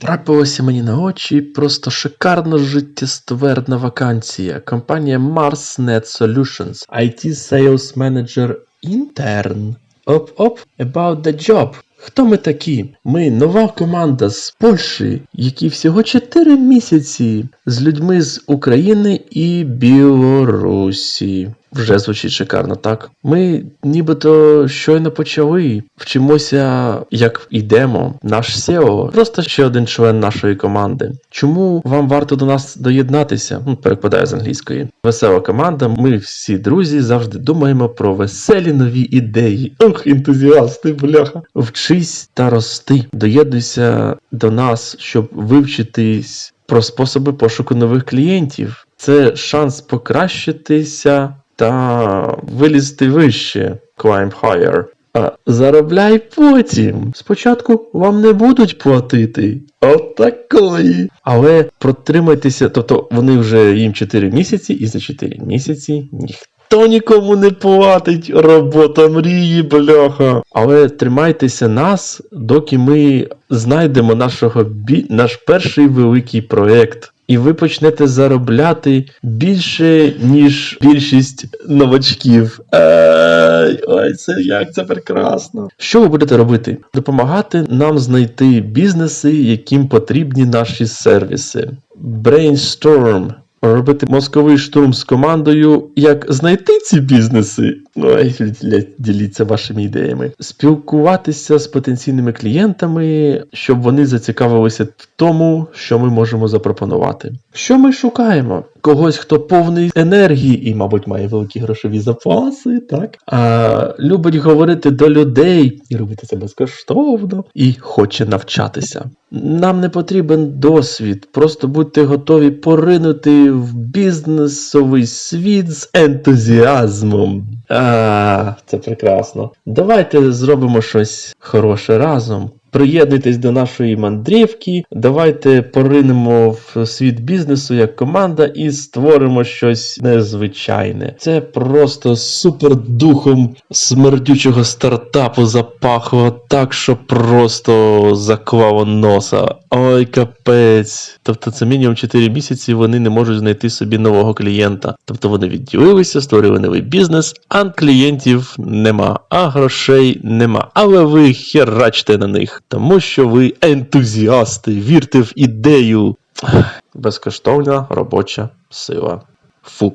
Трапилося мені на очі просто шикарно життєствердна вакансія. Компанія MarsNet Solutions, IT Sales Manager Intern. Оп-оп, about the job. Хто ми такі? Ми нова команда з Польщі, які всього 4 місяці з людьми з України і Білорусі. Вже звучить шикарно, так? Ми нібито щойно почали. Вчимося, як йдемо. Наш SEO просто ще один член нашої команди. Чому вам варто до нас доєднатися? Ну, перекладаю з англійської. Весела команда. Ми всі друзі завжди думаємо про веселі нові ідеї. Ох, ентузіасти, бляха. Вчись та рости. Доєднуйся до нас, щоб вивчитись про способи пошуку нових клієнтів. Це шанс покращитися та вилізти вище. Climb higher. А заробляй потім. Спочатку вам не будуть платити. Отакої. Але протримайтеся, тобто вони вже їм 4 місяці, і за 4 місяці ніхто нікому не платить. Робота мрії, бляха. Але тримайтеся нас, доки ми знайдемо нашого бі... наш перший великий проект. І ви почнете заробляти більше, ніж більшість новачків. Ей, ой, це як це прекрасно. Що ви будете робити? Допомагати нам знайти бізнеси, яким потрібні наші сервіси. Brainstorm. Робити мозковий штурм з командою, як знайти ці бізнеси. Ой, діліться вашими ідеями. Спілкуватися з потенційними клієнтами, щоб вони зацікавилися тому, що ми можемо запропонувати. Що ми шукаємо? Когось, хто повний енергії і, мабуть, має великі грошові запаси, так? А любить говорити до людей і робити це безкоштовно, і хоче навчатися. Нам не потрібен досвід, просто будьте готові поринути в бізнесовий світ з ентузіазмом. А, це прекрасно. Давайте зробимо щось хороше разом. Приєднуйтесь до нашої мандрівки, давайте поринемо в світ бізнесу як команда і створимо щось незвичайне. Це просто супер духом смердючого стартапу запахло так, що просто заклало носа. Ой, капець. Тобто це мінімум 4 місяці вони не можуть знайти собі нового клієнта. Тобто вони відділилися, створили новий бізнес, а клієнтів нема, а грошей нема. Але ви херачте на них, тому що ви ентузіасти, вірте в ідею. Безкоштовна робоча сила. Фу.